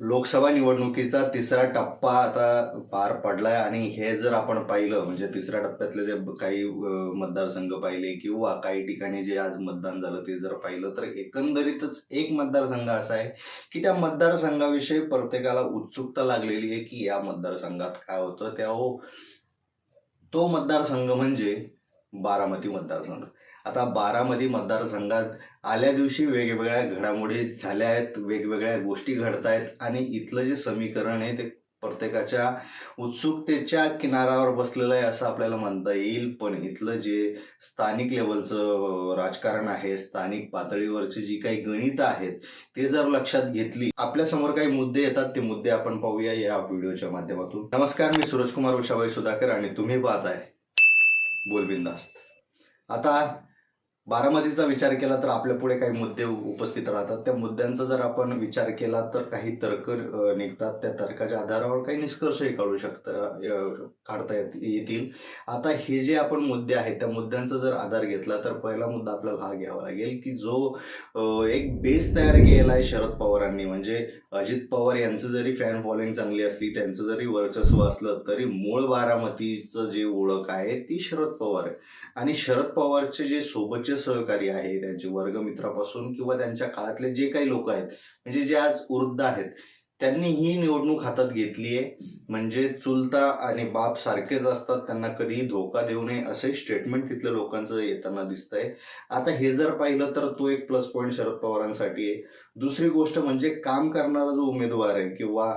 लोकसभा निवडणुकीचा तिसरा टप्पा आता पार पडलाय आणि हे जर आपण पाहिलं म्हणजे तिसऱ्या टप्प्यातले जे काही मतदारसंघ पाहिले किंवा काही ठिकाणी जे आज मतदान झालं ते जर पाहिलं तर एकंदरीतच एक मतदारसंघ असा आहे की त्या मतदारसंघाविषयी प्रत्येकाला उत्सुकता लागलेली आहे की या मतदारसंघात काय होतं. त्या हो तो मतदारसंघ म्हणजे बारामती मतदारसंघ. आता बारामती मतदारसंघात आल्या दिवशी वेगवेगळ्या घडामोडी झाल्या आहेत वेगवेगळ्या गोष्टी घडत आहेत आणि इथलं जे समीकरण आहे ते प्रत्येकाच्या उत्सुकतेच्या किनाऱ्यावर बसलेलं आहे असं आपल्याला म्हणता येईल. पण इथलं जे स्थानिक लेवलचं राजकारण आहे स्थानिक पातळीवरची जी काही गणित आहेत ते जर लक्षात घेतली आपल्यासमोर काही मुद्दे येतात ते मुद्दे आपण पाहूया या व्हिडिओच्या माध्यमातून. नमस्कार मी सूरजकुमार उषाबाई सुधाकर आणि तुम्ही पाहताय बोलबिंदास्त. आता बारामतीचा विचार केला तर आपल्या पुढे काही मुद्दे उपस्थित राहतात. त्या मुद्द्यांचा जर आपण विचार केला तर काही तर्क निघतात. त्या तर्काच्या आधारावर काही निष्कर्षही काढू शकता काढता येत- येतील. आता हे जे आपण मुद्दे आहेत त्या मुद्द्यांचा जर आधार घेतला तर पहिला मुद्दा आपल्याला हा घ्यावा लागेल की जो एक बेस तयार केला आहे शरद पवारांनी म्हणजे अजित पवार यांचं जरी फॅन फॉलोईंग चांगली असली त्यांचं जरी वर्चस्व असलं तरी मूळ बारामतीचं जे ओळख आहे ती शरद पवार आहे. आणि शरद पवारचे जे सोबतचे सहकारी आहे त्यांचे वर्गमित्रापासून किंवा त्यांच्या काळातले जे काही लोक आहेत म्हणजे जे आज वृद्ध आहेत त्यांनी ही निवडणूक हातात घेतली आहे. म्हणजे चुलता आणि बाप सारखेच असतात त्यांना कधीही धोका देऊ नये असे स्टेटमेंट तिथल्या लोकांचं येताना दिसतंय. आता हे जर पाहिलं तर तो एक प्लस पॉईंट शरद पवारांसाठी आहे. दुसरी गोष्ट म्हणजे काम करणारा जो उमेदवार आहे किंवा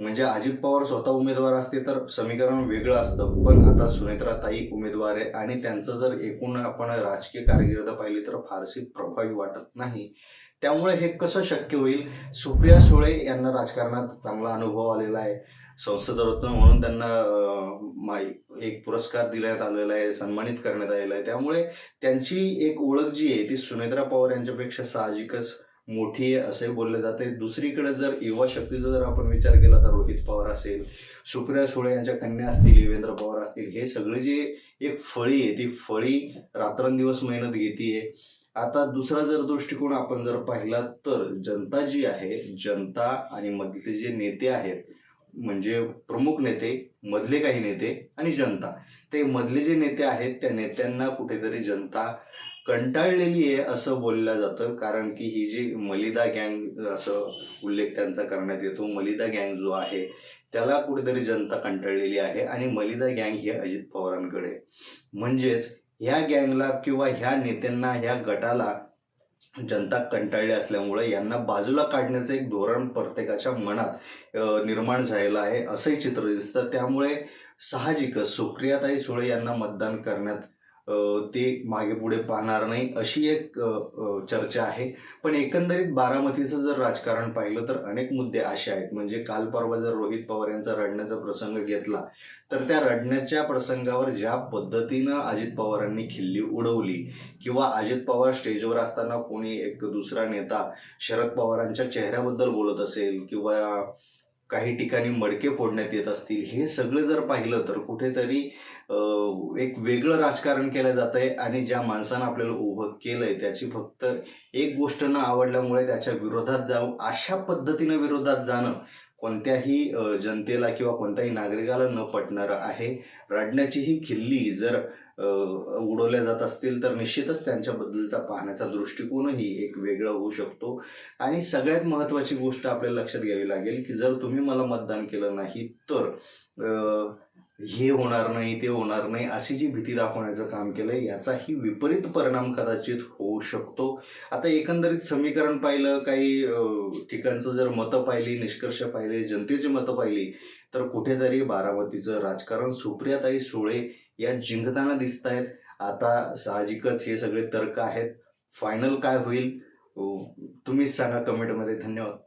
म्हणजे अजित पवार स्वतः उमेदवार असते तर समीकरण वेगळं असतं. पण आता सुनेत्रा ताई उमेदवार आहे आणि त्यांचं जर एकूण आपण राजकीय कारकीर्द पाहिली तर फारशी प्रभावी वाटत नाही. त्यामुळे हे कसं शक्य होईल? सुप्रिया सुळे यांना राजकारणात चांगला अनुभव आलेला आहे. संसदरत्न म्हणून त्यांना एक पुरस्कार देण्यात आलेला आहे सन्मानित करण्यात आलेला आहे. त्यामुळे त्यांची एक ओळख जी आहे ती सुनेत्रा पवार यांच्यापेक्षा साहजिकच मोठी आहे असे बोलले जाते. दुसरीकडे जर युवा शक्तीचा जर आपण विचार केला तर रोहित पवार असेल सुप्रिया सुळे यांच्या कन्या असतील युवेंद्र पवार असतील हे सगळे जे एक फळी आहे ती फळी रात्रंदिवस मेहनत घेतीये. आता दुसरा जर दृष्टिकोन आपण जर पाहिला तर जनता जी आहे जनता आणि मधले जे नेते आहेत म्हणजे प्रमुख नेते मधले काही नेते आणि जनता ते मधले जे नेते आहेत त्या नेत्यांना कुठेतरी जनता कंटाळलेली आहे असं बोललं जातं कारण की ही जी मलिदा गँग असं उल्लेख त्यांचा करण्यात येतो मलिदा गँग जो आहे त्याला कुठेतरी जनता कंटाळलेली आहे आणि मलिदा गँग ही अजित पवारांकडे म्हणजेच ह्या गँगला किंवा ह्या नेत्यांना ह्या गटाला जनता कंटाळली असल्यामुळे यांना बाजूला काढण्याचं एक धोरण प्रत्येकाच्या मनात निर्माण झालेलं आहे असंही चित्र दिसतं. त्यामुळे साहजिकच सुप्रियाताई सुळे यांना मतदान करण्यात ते मागे पुढे पाहणार नाही अशी एक चर्चा आहे. पण एकंदरीत बारामतीचं जर राजकारण पाहिलं तर अनेक मुद्दे असे आहेत. म्हणजे काल परवा जर रोहित पवार यांचा रडण्याचा प्रसंग घेतला तर त्या रडण्याच्या प्रसंगावर ज्या पद्धतीनं अजित पवारांनी खिल्ली उडवली किंवा अजित पवार स्टेजवर असताना कोणी एक दुसरा नेता शरद पवारांच्या चेहऱ्याबद्दल बोलत असेल किंवा काही ठिकाणी मडके फोडण्यात येत असतील हे सगळं जर पाहिलं तर कुठेतरी एक वेगळं राजकारण केलं जात आहे आणि ज्या माणसानं आपल्याला उभं केलंय त्याची फक्त एक गोष्ट न आवडल्यामुळे त्याच्या विरोधात जाऊ अशा पद्धतीनं विरोधात जाणं कोणत्याही जनतेला किंवा कोणत्याही नागरिकाला न पटणारं आहे. रडण्याची ही खिल्ली जर उडवल्या जात असतील तर निश्चितच त्यांच्याबद्दलचा पाहण्याचा दृष्टिकोनही एक वेगळा होऊ शकतो. आणि सगळ्यात महत्त्वाची गोष्ट आपल्याला लक्षात घ्यावी लागेल की जर तुम्ही मला मतदान केलं नाही तर हे होणार नाही ते होणार नाही अशी जी भीती दाखवण्याचं काम केलं याचाही विपरीत परिणाम कदाचित हो होऊ शकतो. आता एकंदरीत समीकरण पाहिलं काही ठिकाणचं जर मतं पाहिली निष्कर्ष पाहिले जनतेची मतं पाहिली तर कुठेतरी बारामतीचं राजकारण सुप्रियाताई सुळे या जिंकताना दिसत आहेत आता साहजिकच हे सगळे तर्क आहेत. फायनल काय होईल? तुम्हीच सांगा कमेंटमध्ये. धन्यवाद.